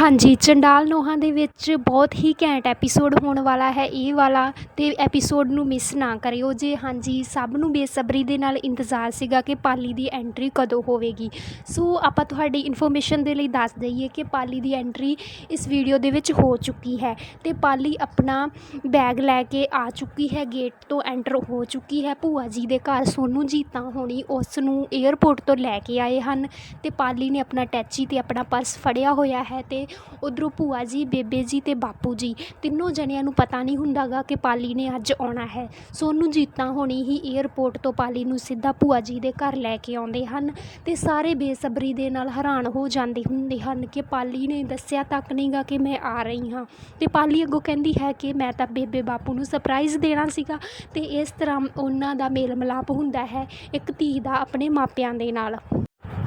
ਹਾਂਜੀ, ਚੰਡਾਲ ਨੋਹਾਂ ਦੇ ਵਿੱਚ ਬਹੁਤ ਹੀ ਘੈਂਟ ਐਪੀਸੋਡ ਹੋਣ ਵਾਲਾ ਹੈ ਇਹ ਵਾਲਾ ਅਤੇ ਐਪੀਸੋਡ ਨੂੰ ਮਿਸ ਨਾ ਕਰਿਓ। ਜੇ ਹਾਂਜੀ, ਸਭ ਨੂੰ ਬੇਸਬਰੀ ਦੇ ਨਾਲ ਇੰਤਜ਼ਾਰ ਸੀਗਾ ਕਿ ਪਾਲੀ ਦੀ ਐਂਟਰੀ ਕਦੋਂ ਹੋਵੇਗੀ। ਸੋ ਆਪਾਂ ਤੁਹਾਡੀ ਇਨਫੋਰਮੇਸ਼ਨ ਦੇ ਲਈ ਦੱਸ ਦਈਏ ਕਿ ਪਾਲੀ ਦੀ ਐਂਟਰੀ ਇਸ ਵੀਡੀਓ ਦੇ ਵਿੱਚ ਹੋ ਚੁੱਕੀ ਹੈ ਅਤੇ ਪਾਲੀ ਆਪਣਾ ਬੈਗ ਲੈ ਕੇ ਆ ਚੁੱਕੀ ਹੈ ਗੇਟ ਤੋਂ ਐਂਟਰ ਹੋ ਚੁੱਕੀ ਹੈ। ਭੂਆ ਜੀ ਦੇ ਘਰ ਸੋਨੂੰ ਜੀਤਾਂ ਹੋਣੀ ਉਸ ਨੂੰ ਏਅਰਪੋਰਟ ਤੋਂ ਲੈ ਕੇ ਆਏ ਹਨ ਅਤੇ ਪਾਲੀ ਨੇ ਆਪਣਾ ਟੈਚੀ ਅਤੇ ਆਪਣਾ ਪਰਸ ਫੜਿਆ ਹੋਇਆ ਹੈ ਅਤੇ ਉੱਧਰੋਂ ਭੂਆ ਜੀ, ਬੇਬੇ ਜੀ ਅਤੇ ਬਾਪੂ ਜੀ। ਤਿੰਨੋਂ ਜਣਿਆਂ ਨੂੰ ਪਤਾ ਨਹੀਂ ਹੁੰਦਾ ਗਾ ਕਿ ਪਾਲੀ ਨੇ ਅੱਜ ਆਉਣਾ ਹੈ। ਸੋਨੂੰ ਜੀਤਾਂ ਹੋਣੀ ਹੀ ਏਅਰਪੋਰਟ ਤੋਂ ਪਾਲੀ ਨੂੰ ਸਿੱਧਾ ਭੂਆ ਜੀ ਦੇ ਘਰ ਲੈ ਕੇ ਆਉਂਦੇ ਹਨ ਅਤੇ ਸਾਰੇ ਬੇਸਬਰੀ ਦੇ ਨਾਲ ਹੈਰਾਨ ਹੋ ਜਾਂਦੇ ਹੁੰਦੇ ਹਨ ਕਿ ਪਾਲੀ ਨੇ ਦੱਸਿਆ ਤੱਕ ਨਹੀਂ ਗਾ ਕਿ ਮੈਂ ਆ ਰਹੀ ਹਾਂ। ਅਤੇ ਪਾਲੀ ਅੱਗੋਂ ਕਹਿੰਦੀ ਹੈ ਕਿ ਮੈਂ ਤਾਂ ਬੇਬੇ ਬਾਪੂ ਨੂੰ ਸਰਪ੍ਰਾਈਜ਼ ਦੇਣਾ ਸੀਗਾ ਅਤੇ ਇਸ ਤਰ੍ਹਾਂ ਉਹਨਾਂ ਦਾ ਮੇਲ ਮਿਲਾਪ ਹੁੰਦਾ ਹੈ ਇੱਕ ਧੀ ਦਾ ਆਪਣੇ ਮਾਪਿਆਂ ਦੇ ਨਾਲ।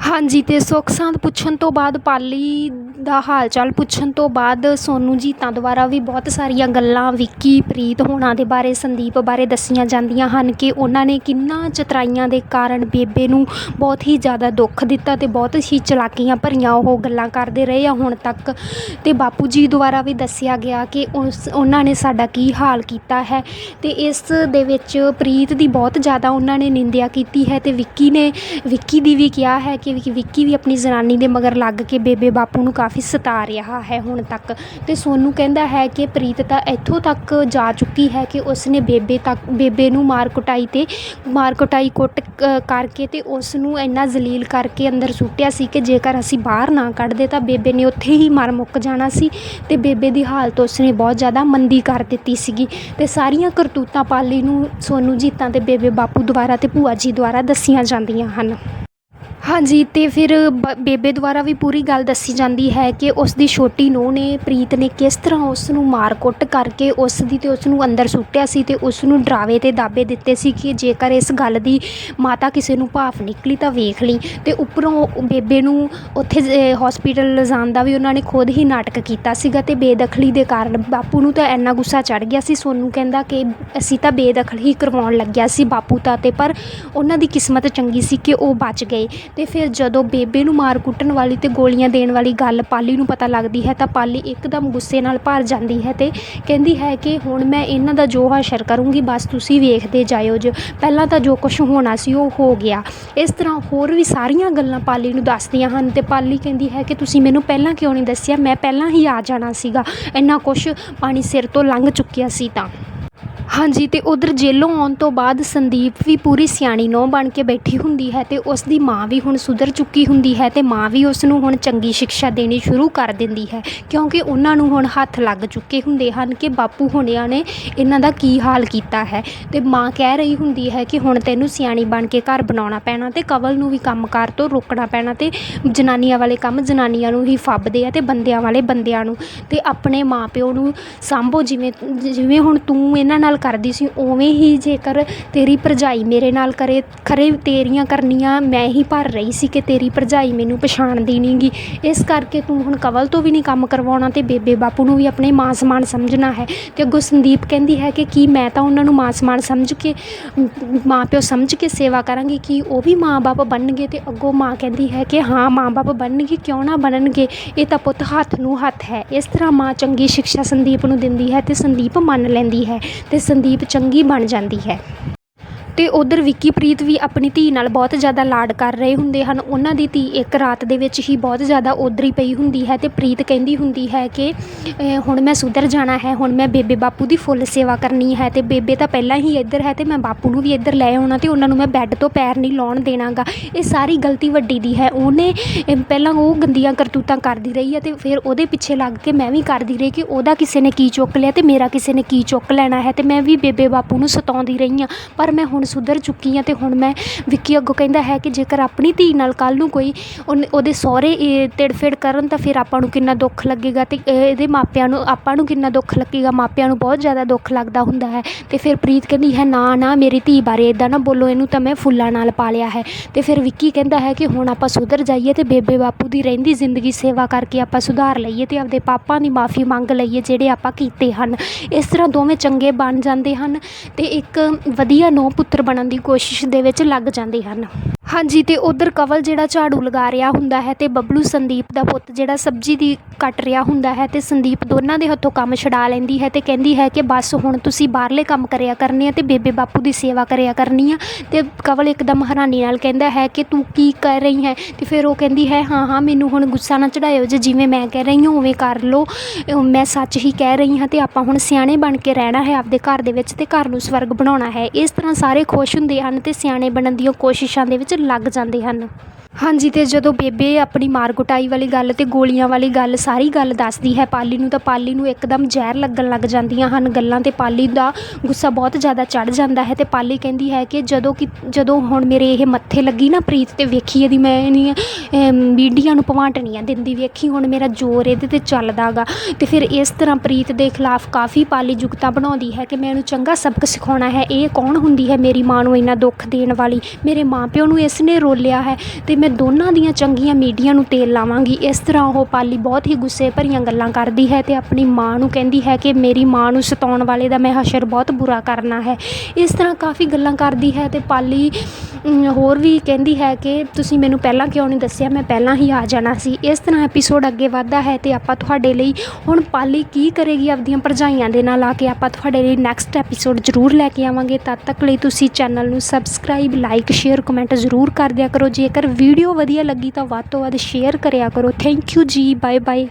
ਹਾਂਜੀ ਅਤੇ ਸੁੱਖ ਸਾਂਦ ਪੁੱਛਣ ਤੋਂ ਬਾਅਦ ਪਾਲੀ ਦਾ ਹਾਲ ਚਾਲ ਪੁੱਛਣ ਤੋਂ ਬਾਅਦ ਸੋਨੂੰ ਜੀਤਾਂ ਦੁਆਰਾ ਵੀ ਬਹੁਤ ਸਾਰੀਆਂ ਗੱਲਾਂ ਵਿੱਕੀ, ਪ੍ਰੀਤ ਹੋਣਾ ਦੇ ਬਾਰੇ, ਸੰਦੀਪ ਬਾਰੇ ਦੱਸੀਆਂ ਜਾਂਦੀਆਂ ਹਨ ਕਿ ਉਹਨਾਂ ਨੇ ਕਿੰਨਾ ਚਤਰਾਈਆਂ ਦੇ ਕਾਰਨ ਬੇਬੇ ਨੂੰ ਬਹੁਤ ਹੀ ਜ਼ਿਆਦਾ ਦੁੱਖ ਦਿੱਤਾ ਅਤੇ ਬਹੁਤ ਹੀ ਚਲਾਕੀਆਂ ਭਰੀਆਂ ਉਹ ਗੱਲਾਂ ਕਰਦੇ ਰਹੇ ਆ ਹੁਣ ਤੱਕ। ਅਤੇ ਬਾਪੂ ਜੀ ਦੁਆਰਾ ਵੀ ਦੱਸਿਆ ਗਿਆ ਕਿ ਉਸ, ਉਹਨਾਂ ਨੇ ਸਾਡਾ ਕੀ ਹਾਲ ਕੀਤਾ ਹੈ ਅਤੇ ਇਸ ਦੇ ਵਿੱਚ ਪ੍ਰੀਤ ਦੀ ਬਹੁਤ ਜ਼ਿਆਦਾ ਉਹਨਾਂ ਨੇ ਨਿੰਦਿਆ ਕੀਤੀ ਹੈ ਅਤੇ ਵਿੱਕੀ ਨੇ, ਵਿੱਕੀ ਦੀ ਵੀ ਕਿਹਾ ਹੈ ਕਿ ਵਿੱਕੀ- ਵਿੱਕੀ ਵੀ ਆਪਣੀ ਜ਼ਨਾਨੀ ਦੇ ਮਗਰ ਲੱਗ ਕੇ ਬੇਬੇ ਬਾਪੂ ਨੂੰ ਕਾਫੀ ਸਤਾ ਰਿਹਾ ਹੈ ਹੁਣ ਤੱਕ। ਅਤੇ ਸੋਨੂੰ ਕਹਿੰਦਾ ਹੈ ਕਿ ਪ੍ਰੀਤ ਤਾਂ ਇੱਥੋਂ ਤੱਕ ਜਾ ਚੁੱਕੀ ਹੈ ਕਿ ਉਸਨੇ ਬੇਬੇ ਤੱਕ, ਬੇਬੇ ਨੂੰ ਮਾਰ ਕੁਟਾਈ ਅਤੇ ਮਾਰ ਕੁਟਾਈ ਕੁੱਟ ਕਰਕੇ ਅਤੇ ਉਸ ਨੂੰ ਇੰਨਾ ਜ਼ਲੀਲ ਕਰਕੇ ਅੰਦਰ ਸੁੱਟਿਆ ਸੀ ਕਿ ਜੇਕਰ ਅਸੀਂ ਬਾਹਰ ਨਾ ਕੱਢਦੇ ਤਾਂ ਬੇਬੇ ਨੇ ਉੱਥੇ ਹੀ ਮਰ ਮੁੱਕ ਜਾਣਾ ਸੀ ਅਤੇ ਬੇਬੇ ਦੀ ਹਾਲਤ ਉਸਨੇ ਬਹੁਤ ਜ਼ਿਆਦਾ ਮੰਦੀ ਕਰ ਦਿੱਤੀ ਸੀਗੀ। ਅਤੇ ਸਾਰੀਆਂ ਕਰਤੂਤਾਂ ਪਾਲੀ ਨੂੰ ਸੋਨੂੰ ਜੀਤਾਂ ਅਤੇ ਬੇਬੇ ਬਾਪੂ ਦੁਆਰਾ ਅਤੇ ਭੂਆ ਜੀ ਦੁਆਰਾ ਦੱਸੀਆਂ ਜਾਂਦੀਆਂ ਹਨ। ਹਾਂਜੀ ਅਤੇ ਫਿਰ ਬ, ਬੇਬੇ ਦੁਆਰਾ ਵੀ ਪੂਰੀ ਗੱਲ ਦੱਸੀ ਜਾਂਦੀ ਹੈ ਕਿ ਉਸ ਦੀ ਛੋਟੀ ਨੂੰਹ ਨੇ, ਪ੍ਰੀਤ ਨੇ ਕਿਸ ਤਰ੍ਹਾਂ ਉਸ ਨੂੰ ਮਾਰ ਕੁੱਟ ਕਰਕੇ ਉਸ ਦੀ ਅਤੇ ਉਸ ਨੂੰ ਅੰਦਰ ਸੁੱਟਿਆ ਸੀ ਅਤੇ ਉਸ ਨੂੰ ਡਰਾਵੇ ਅਤੇ ਦਾਬੇ ਦਿੱਤੇ ਸੀ ਕਿ ਜੇਕਰ ਇਸ ਗੱਲ ਦੀ ਮਾਤਾ ਕਿਸੇ ਨੂੰ ਭਾਫ ਨਿਕਲੀ ਤਾਂ ਵੇਖ ਲਈ। ਅਤੇ ਉੱਪਰੋਂ ਬੇਬੇ ਨੂੰ ਉੱਥੇ ਹੋਸਪਿਟਲ ਲਿਜਾਣ ਦਾ ਵੀ ਉਹਨਾਂ ਨੇ ਖੁਦ ਹੀ ਨਾਟਕ ਕੀਤਾ ਸੀਗਾ ਅਤੇ ਬੇਦਖਲੀ ਦੇ ਕਾਰਨ ਬਾਪੂ ਨੂੰ ਤਾਂ ਇੰਨਾ ਗੁੱਸਾ ਚੜ੍ਹ ਗਿਆ ਸੀ। ਸੋਨੂੰ ਕਹਿੰਦਾ ਕਿ ਅਸੀਂ ਤਾਂ ਬੇਦਖਲ ਹੀ ਕਰਵਾਉਣ ਲੱਗਿਆ ਸੀ ਬਾਪੂ ਤਾਂ ਤੇ ਪਰ ਉਹਨਾਂ ਦੀ ਕਿਸਮਤ ਚੰਗੀ ਸੀ ਕਿ ਉਹ ਬਚ ਗਏ। ਅਤੇ ਫਿਰ ਜਦੋਂ ਬੇਬੇ ਨੂੰ ਮਾਰ ਕੁੱਟਣ ਵਾਲੀ ਅਤੇ ਗੋਲੀਆਂ ਦੇਣ ਵਾਲੀ ਗੱਲ ਪਾਲੀ ਨੂੰ ਪਤਾ ਲੱਗਦੀ ਹੈ ਤਾਂ ਪਾਲੀ ਇੱਕਦਮ ਗੁੱਸੇ ਨਾਲ ਭਰ ਜਾਂਦੀ ਹੈ ਅਤੇ ਕਹਿੰਦੀ ਹੈ ਕਿ ਹੁਣ ਮੈਂ ਇਹਨਾਂ ਦਾ ਜੋ ਹਸ਼ਰ ਕਰੂੰਗੀ, ਬਸ ਤੁਸੀਂ ਵੇਖਦੇ ਜਾਇਓ ਜੋ। ਪਹਿਲਾਂ ਤਾਂ ਜੋ ਕੁਛ ਹੋਣਾ ਸੀ, ਉਹ ਹੋ ਗਿਆ। ਇਸ ਤਰ੍ਹਾਂ ਹੋਰ ਵੀ ਸਾਰੀਆਂ ਗੱਲਾਂ ਪਾਲੀ ਨੂੰ ਦੱਸਦੀਆਂ ਹਨ ਅਤੇ ਪਾਲੀ ਕਹਿੰਦੀ ਹੈ ਕਿ ਤੁਸੀਂ ਮੈਨੂੰ ਪਹਿਲਾਂ ਕਿਉਂ ਨਹੀਂ ਦੱਸਿਆ? ਮੈਂ ਪਹਿਲਾਂ ਹੀ ਆ ਜਾਣਾ ਸੀਗਾ। ਇੰਨਾ ਕੁਛ ਪਾਣੀ ਸਿਰ ਤੋਂ ਲੰਘ ਚੁੱਕਿਆ ਸੀ ਤਾਂ। ਹਾਂਜੀ ਅਤੇ ਉੱਧਰ ਜੇਲੋਂ ਆਉਣ ਤੋਂ ਬਾਅਦ ਸੰਦੀਪ ਵੀ ਪੂਰੀ ਸਿਆਣੀ ਨਹੁੰ ਬਣ ਕੇ ਬੈਠੀ ਹੁੰਦੀ ਹੈ ਅਤੇ ਉਸ ਦੀ ਮਾਂ ਵੀ ਹੁਣ ਸੁਧਰ ਚੁੱਕੀ ਹੁੰਦੀ ਹੈ ਅਤੇ ਮਾਂ ਵੀ ਉਸ ਨੂੰ ਹੁਣ ਚੰਗੀ ਸ਼ਿਕਸ਼ਾ ਦੇਣੀ ਸ਼ੁਰੂ ਕਰ ਦਿੰਦੀ ਹੈ। ਕਿਉਂਕਿ ਉਹਨਾਂ ਨੂੰ ਹੁਣ ਹੱਥ ਲੱਗ ਚੁੱਕੇ ਹੁੰਦੇ ਹਨ ਕਿ ਬਾਪੂ ਹੁਣਿਆਂ ਨੇ ਇਹਨਾਂ ਦਾ ਕੀ ਹਾਲ ਕੀਤਾ ਹੈ ਅਤੇ ਮਾਂ ਕਹਿ ਰਹੀ ਹੁੰਦੀ ਹੈ ਕਿ ਹੁਣ ਤੈਨੂੰ ਸਿਆਣੀ ਬਣ ਕੇ ਘਰ ਬਣਾਉਣਾ ਪੈਣਾ ਅਤੇ ਕਵਲ ਨੂੰ ਵੀ ਕੰਮਕਾਰ ਤੋਂ ਰੋਕਣਾ ਪੈਣਾ ਅਤੇ ਜਨਾਨੀਆਂ ਵਾਲੇ ਕੰਮ ਜਨਾਨੀਆਂ ਨੂੰ ਹੀ ਫੱਬਦੇ ਆ ਅਤੇ ਬੰਦਿਆਂ ਵਾਲੇ ਬੰਦਿਆਂ ਨੂੰ ਅਤੇ ਆਪਣੇ ਮਾਂ ਪਿਓ ਨੂੰ ਸਾਂਭੋ ਜਿਵੇਂ ਜਿਵੇਂ ਹੁਣ ਤੂੰ ਇਹਨਾਂ ਨਾਲ ਕਰਦੀ ਸੀ, ਉਵੇਂ ਹੀ ਜੇਕਰ ਤੇਰੀ ਭਰਜਾਈ ਮੇਰੇ ਨਾਲ ਕਰੇ, ਖਰੇ ਤੇਰੀਆਂ ਕਰਨੀਆਂ, ਮੈਂ ਹੀ ਭਰ ਰਹੀ ਸੀ ਕਿ ਤੇਰੀ ਭਰਜਾਈ ਮੈਨੂੰ ਪਛਾਣਦੀ ਨਹੀਂਗੀ ਇਸ ਕਰਕੇ ਤੂੰ ਹੁਣ ਕਵਲ ਤੋਂ ਵੀ ਨਹੀਂ ਕੰਮ ਕਰਵਾਉਣਾ ਅਤੇ ਬੇਬੇ ਬਾਪੂ ਨੂੰ ਵੀ ਆਪਣੇ ਮਾਂ ਸਮਾਨ ਸਮਝਣਾ ਹੈ। ਅਤੇ ਅੱਗੋਂ ਸੰਦੀਪ ਕਹਿੰਦੀ ਹੈ ਕਿ ਕੀ ਮੈਂ ਤਾਂ ਉਹਨਾਂ ਨੂੰ ਮਾਂ ਸਮਾਨ ਸਮਝ ਕੇ, ਮਾਂ ਪਿਓ ਸਮਝ ਕੇ ਸੇਵਾ ਕਰਾਂਗੀ, ਕਿ ਉਹ ਵੀ ਮਾਂ ਬਾਪ ਬਣਨਗੇ? ਅਤੇ ਅੱਗੋਂ ਮਾਂ ਕਹਿੰਦੀ ਹੈ ਕਿ ਹਾਂ, ਮਾਂ ਬਾਪ ਬਣਨਗੇ, ਕਿਉਂ ਨਾ ਬਣਨਗੇ? ਇਹ ਤਾਂ ਪੁੱਤ ਹੱਥ ਨੂੰ ਹੱਥ ਹੈ। ਇਸ ਤਰ੍ਹਾਂ ਮਾਂ ਚੰਗੀ ਸਿੱਖਿਆ ਸੰਦੀਪ ਨੂੰ ਦਿੰਦੀ ਹੈ ਅਤੇ ਸੰਦੀਪ ਮੰਨ ਲੈਂਦੀ ਹੈ। ਅਤੇ ਸੰਦੀਪ ਚੰਗੀ ਬਣ ਜਾਂਦੀ ਹੈ। ਅਤੇ ਉੱਧਰ ਵਿੱਕੀ ਪ੍ਰੀਤ ਵੀ ਆਪਣੀ ਧੀ ਨਾਲ ਬਹੁਤ ਜ਼ਿਆਦਾ ਲਾਡ ਕਰ ਰਹੇ ਹੁੰਦੇ ਹਨ। ਉਹਨਾਂ ਦੀ ਧੀ ਇੱਕ ਰਾਤ ਦੇ ਵਿੱਚ ਹੀ ਬਹੁਤ ਜ਼ਿਆਦਾ ਉਧਰੀ ਪਈ ਹੁੰਦੀ ਹੈ ਅਤੇ ਪ੍ਰੀਤ ਕਹਿੰਦੀ ਹੁੰਦੀ ਹੈ ਕਿ ਹੁਣ ਮੈਂ ਸੁਧਰ ਜਾਣਾ ਹੈ, ਹੁਣ ਮੈਂ ਬੇਬੇ ਬਾਪੂ ਦੀ ਫੁੱਲ ਸੇਵਾ ਕਰਨੀ ਹੈ ਅਤੇ ਬੇਬੇ ਤਾਂ ਪਹਿਲਾਂ ਹੀ ਇੱਧਰ ਹੈ ਅਤੇ ਮੈਂ ਬਾਪੂ ਨੂੰ ਵੀ ਇੱਧਰ ਲੈ ਆਉਣਾ ਅਤੇ ਉਹਨਾਂ ਨੂੰ ਮੈਂ ਬੈੱਡ ਤੋਂ ਪੈਰ ਨਹੀਂ ਲਾਉਣ ਦੇਣਾਗਾ। ਇਹ ਸਾਰੀ ਗਲਤੀ ਵੱਡੀ ਦੀ ਹੈ। ਉਹਨੇ ਪਹਿਲਾਂ ਉਹ ਗੰਦੀਆਂ ਕਰਤੂਤਾਂ ਕਰਦੀ ਰਹੀ ਹੈ ਅਤੇ ਫਿਰ ਉਹਦੇ ਪਿੱਛੇ ਲੱਗ ਕੇ ਮੈਂ ਵੀ ਕਰਦੀ ਰਹੀ ਕਿ ਉਹਦਾ ਕਿਸੇ ਨੇ ਕੀ ਚੁੱਕ ਲਿਆ ਅਤੇ ਮੇਰਾ ਕਿਸੇ ਨੇ ਕੀ ਚੁੱਕ ਲੈਣਾ ਹੈ ਅਤੇ ਮੈਂ ਵੀ ਬੇਬੇ ਬਾਪੂ ਨੂੰ ਸਤਾਉਂਦੀ ਰਹੀ ਹਾਂ। ਪਰ ਮੈਂ ਹੁਣ ਸੁਧਰ ਚੁੱਕੀ ਹਾਂ ਅਤੇ ਹੁਣ ਮੈਂ ਵਿੱਕੀ ਅੱਗੋਂ ਕਹਿੰਦਾ ਹੈ ਕਿ ਜੇਕਰ ਆਪਣੀ ਧੀ ਨਾਲ ਕੱਲ੍ਹ ਨੂੰ ਕੋਈ ਉਹਨੇ- ਉਹਦੇ ਸਹੁਰੇ ਇਹ ਤਿੜਫਿੜ ਕਰਨ ਤਾਂ ਫਿਰ ਆਪਾਂ ਨੂੰ ਕਿੰਨਾ ਦੁੱਖ ਲੱਗੇਗਾ ਅਤੇ ਇਹਦੇ ਮਾਪਿਆਂ ਨੂੰ, ਆਪਾਂ ਨੂੰ ਕਿੰਨਾ ਦੁੱਖ ਲੱਗੇਗਾ, ਮਾਪਿਆਂ ਨੂੰ ਬਹੁਤ ਜ਼ਿਆਦਾ ਦੁੱਖ ਲੱਗਦਾ ਹੁੰਦਾ ਹੈ। ਅਤੇ ਫਿਰ ਪ੍ਰੀਤ ਕਹਿੰਦੀ ਹੈ, ਨਾ ਨਾ, ਮੇਰੀ ਧੀ ਬਾਰੇ ਇੱਦਾਂ ਨਾ ਬੋਲੋ, ਇਹਨੂੰ ਤਾਂ ਮੈਂ ਫੁੱਲਾਂ ਨਾਲ ਪਾਲਿਆ ਹੈ। ਅਤੇ ਫਿਰ ਵਿੱਕੀ ਕਹਿੰਦਾ ਹੈ ਕਿ ਹੁਣ ਆਪਾਂ ਸੁਧਰ ਜਾਈਏ ਅਤੇ ਬੇਬੇ ਬਾਪੂ ਦੀ ਰਹਿੰਦੀ ਜ਼ਿੰਦਗੀ ਸੇਵਾ ਕਰਕੇ ਆਪਾਂ ਸੁਧਾਰ ਲਈਏ ਅਤੇ ਆਪਦੇ ਪਾਪਾ ਦੀ ਮਾਫੀ ਮੰਗ ਲਈਏ ਜਿਹੜੇ ਆਪਾਂ ਕੀਤੇ ਹਨ। ਇਸ ਤਰ੍ਹਾਂ ਦੋਵੇਂ ਚੰਗੇ ਬਣ ਜਾਂਦੇ ਹਨ ਅਤੇ ਇੱਕ ਵਧੀਆ ਨੌ ਪੁੱਤਰ ਪੁੱਤਰ ਬਣਨ ਦੀ ਕੋਸ਼ਿਸ਼ ਦੇ ਵਿੱਚ ਲੱਗ ਜਾਂਦੇ ਹਨ। ਹਾਂਜੀ ਅਤੇ ਉੱਧਰ ਕਵਲ ਜਿਹੜਾ ਝਾੜੂ ਲਗਾ ਰਿਹਾ ਹੁੰਦਾ ਹੈ ਅਤੇ ਬੱਬਲੂ ਸੰਦੀਪ ਦਾ ਪੁੱਤ ਜਿਹੜਾ ਸਬਜ਼ੀ ਦੀ ਕੱਟ ਰਿਹਾ ਹੁੰਦਾ ਹੈ ਅਤੇ ਸੰਦੀਪ ਦੋਨਾਂ ਦੇ ਹੱਥੋਂ ਕੰਮ ਛੁਡਾ ਲੈਂਦੀ ਹੈ ਅਤੇ ਕਹਿੰਦੀ ਹੈ ਕਿ ਬਸ ਹੁਣ ਤੁਸੀਂ ਬਾਹਰਲੇ ਕੰਮ ਕਰਿਆ ਕਰਨੇ ਆ ਅਤੇ ਬੇਬੇ ਬਾਪੂ ਦੀ ਸੇਵਾ ਕਰਿਆ ਕਰਨੀ ਆ। ਅਤੇ ਕਵਲ ਇੱਕਦਮ ਹੈਰਾਨੀ ਨਾਲ ਕਹਿੰਦਾ ਹੈ ਕਿ ਤੂੰ ਕੀ ਕਰ ਰਹੀ ਹੈ? ਅਤੇ ਫਿਰ ਉਹ ਕਹਿੰਦੀ ਹੈ, ਹਾਂ ਹਾਂ, ਮੈਨੂੰ ਹੁਣ ਗੁੱਸਾ ਨਾ ਚੜਾਇਓ ਜੇ ਜਿਵੇਂ ਮੈਂ ਕਹਿ ਰਹੀ ਹਾਂ, ਉਵੇਂ ਕਰ ਲਓ। ਮੈਂ ਸੱਚ ਹੀ ਕਹਿ ਰਹੀ ਹਾਂ ਅਤੇ ਆਪਾਂ ਹੁਣ ਸਿਆਣੇ ਬਣ ਕੇ ਰਹਿਣਾ ਹੈ ਆਪਦੇ ਘਰ ਦੇ ਵਿੱਚ ਅਤੇ ਘਰ ਨੂੰ ਸਵਰਗ ਬਣਾਉਣਾ ਹੈ। ਇਸ ਤਰ੍ਹਾਂ ਸਾਰੇ ਖੁਸ਼ ਹੁੰਦੇ ਹਨ ਅਤੇ ਸਿਆਣੇ ਬਣਨ ਦੀਆਂ ਕੋਸ਼ਿਸ਼ਾਂ ਦੇ ਵਿੱਚ ਲੱਗ ਜਾਂਦੇ ਹਨ। ਹਾਂਜੀ ਅਤੇ ਜਦੋਂ ਬੇਬੇ ਆਪਣੀ ਮਾਰ ਕੁਟਾਈ ਵਾਲੀ ਗੱਲ ਅਤੇ ਗੋਲੀਆਂ ਵਾਲੀ ਗੱਲ ਸਾਰੀ ਗੱਲ ਦੱਸਦੀ ਹੈ, ਪਾਲੀ ਨੂੰ ਤਾਂ ਪਾਲੀ ਨੂੰ ਇੱਕਦਮ ਜ਼ਹਿਰ ਲੱਗਣ ਲੱਗ ਜਾਂਦੀਆਂ ਹਨ ਗੱਲਾਂ ਅਤੇ ਪਾਲੀ ਦਾ ਗੁੱਸਾ ਬਹੁਤ ਜ਼ਿਆਦਾ ਚੜ੍ਹ ਜਾਂਦਾ ਹੈ ਅਤੇ ਪਾਲੀ ਕਹਿੰਦੀ ਹੈ ਕਿ ਜਦੋਂ ਕਿ, ਜਦੋਂ ਹੁਣ ਮੇਰੇ ਇਹ ਮੱਥੇ ਲੱਗੀ ਨਾ ਪ੍ਰੀਤ ਅਤੇ ਵੇਖੀ ਇਹਦੀ ਮੈਂ ਇਹਦੀਆਂ ਮੀਡੀਆ ਨੂੰ ਭਵਾਂਟਣੀਆਂ ਦਿੰਦੀ, ਵੇਖੀ ਹੁਣ ਮੇਰਾ ਜ਼ੋਰ ਇਹਦੇ ਤੇ ਚੱਲਦਾ ਗਾ ਅਤੇ ਫਿਰ ਇਸ ਤਰ੍ਹਾਂ ਪ੍ਰੀਤ ਦੇ ਖਿਲਾਫ ਕਾਫੀ ਪਾਲੀ ਜੁਗਤਾਂ ਬਣਾਉਂਦੀ ਹੈ ਕਿ ਮੈਂ ਇਹਨੂੰ ਚੰਗਾ ਸਬਕ ਸਿਖਾਉਣਾ ਹੈ, ਇਹ ਕੌਣ ਹੁੰਦੀ ਹੈ ਮੇਰੀ ਮਾਂ ਨੂੰ ਇੰਨਾ ਦੁੱਖ ਦੇਣ ਵਾਲੀ? ਮੇਰੇ ਮਾਂ ਪਿਓ ਨੂੰ ਇਸ ਨੇ ਰੋਲਿਆ ਹੈ ਅਤੇ ਮੈਂ ਦੋਨਾਂ ਦੀਆਂ ਚੰਗੀਆਂ ਮੀਡੀਆ ਨੂੰ ਤੇਲ ਲਾਵਾਂਗੀ। ਇਸ ਤਰ੍ਹਾਂ ਉਹ ਪਾਲੀ ਬਹੁਤ ਹੀ ਗੁੱਸੇ ਭਰੀਆਂ ਗੱਲਾਂ ਕਰਦੀ ਹੈ ਤੇ ਆਪਣੀ ਮਾਂ ਨੂੰ ਕਹਿੰਦੀ ਹੈ ਕਿ ਮੇਰੀ ਮਾਂ ਨੂੰ ਸਤਾਉਣ ਵਾਲੇ ਦਾ ਮੈਂ ਹਸ਼ਰ ਬਹੁਤ ਬੁਰਾ ਕਰਨਾ ਹੈ। ਇਸ ਤਰ੍ਹਾਂ ਕਾਫੀ ਗੱਲਾਂ ਕਰਦੀ ਹੈ ਤੇ ਪਾਲੀ ਹੋਰ ਵੀ ਕਹਿੰਦੀ ਹੈ ਕਿ ਤੁਸੀਂ ਮੈਨੂੰ ਪਹਿਲਾਂ ਕਿਉਂ ਨਹੀਂ ਦੱਸਿਆ? ਮੈਂ ਪਹਿਲਾਂ ਹੀ ਆ ਜਾਣਾ ਸੀ। ਇਸ ਤਰ੍ਹਾਂ ਐਪੀਸੋਡ ਅੱਗੇ ਵਧਦਾ ਹੈ ਤੇ ਆਪਾਂ ਤੁਹਾਡੇ ਲਈ ਹੁਣ ਪਾਲੀ ਕੀ ਕਰੇਗੀ ਆਪਦੀਆਂ ਭਰਜਾਈਆਂ ਦੇ ਨਾਲ ਆ ਕੇ ਆਪਾਂ ਤੁਹਾਡੇ ਲਈ ਨੈਕਸਟ ਐਪੀਸੋਡ ਜ਼ਰੂਰ ਲੈ ਕੇ ਆਵਾਂਗੇ। ਤਦ ਤੱਕ ਲਈ ਤੁਸੀਂ ਚੈਨਲ ਨੂੰ ਸਬਸਕ੍ਰਾਈਬ ਲਾਈਕ ਸ਼ੇਅਰ ਕਮੈਂਟ ਜ਼ਰੂਰ ਕਰ ਦਿਆ ਕਰੋ। ਜੇਕਰ ਵੀ ਵੀਡੀਓ ਵਧੀਆ ਲੱਗੀ ਤਾਂ ਵੱਧ ਤੋਂ ਵੱਧ ਸ਼ੇਅਰ ਕਰਿਆ ਕਰੋ। Thank you ji bye bye